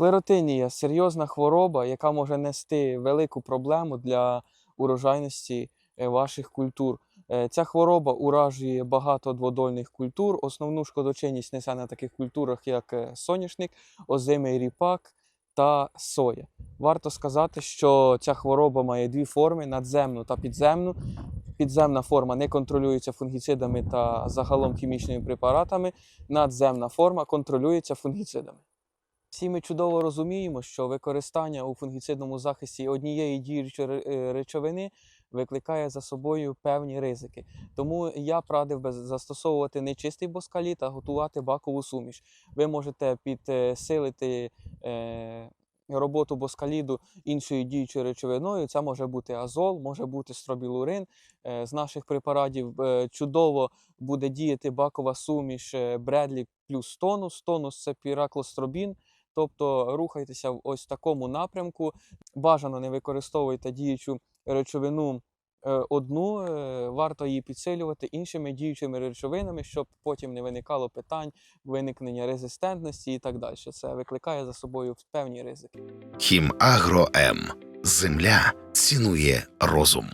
Склеротинія серйозна хвороба, яка може нести велику проблему для урожайності е, ваших культур. Е, Ця хвороба уражує багато дводольних культур. Основну шкодочинність несе на таких культурах, як е, соняшник, озимий ріпак та соя. Варто сказати, що ця хвороба має дві форми: надземну та підземну. Підземна форма не контролюється фунгіцидами та загалом хімічними препаратами. Надземна форма контролюється фунгіцидами. Всі ми чудово розуміємо, що використання у фунгіцидному захисті однієї діючої е, речовини викликає за собою певні ризики. Тому я б радив би застосовувати не чистий боскаліт, а готувати бакову суміш. Ви можете підсилити е, роботу боскаліду іншою діючою речовиною. Це може бути азол, може бути стробілурин. Е, з наших препаратів чудово буде діяти бакова суміш Бредлі плюс тонус. Тонус це піраклостробін. Тобто рухайтеся в ось такому напрямку. Бажано не використовуйте діючу речовину е, одну, е, варто її підсилювати іншими діючими речовинами, щоб потім не виникало питань, виникнення резистентності і так далі. Це викликає за собою певні ризики. Хімагро М. Земля цінує розум.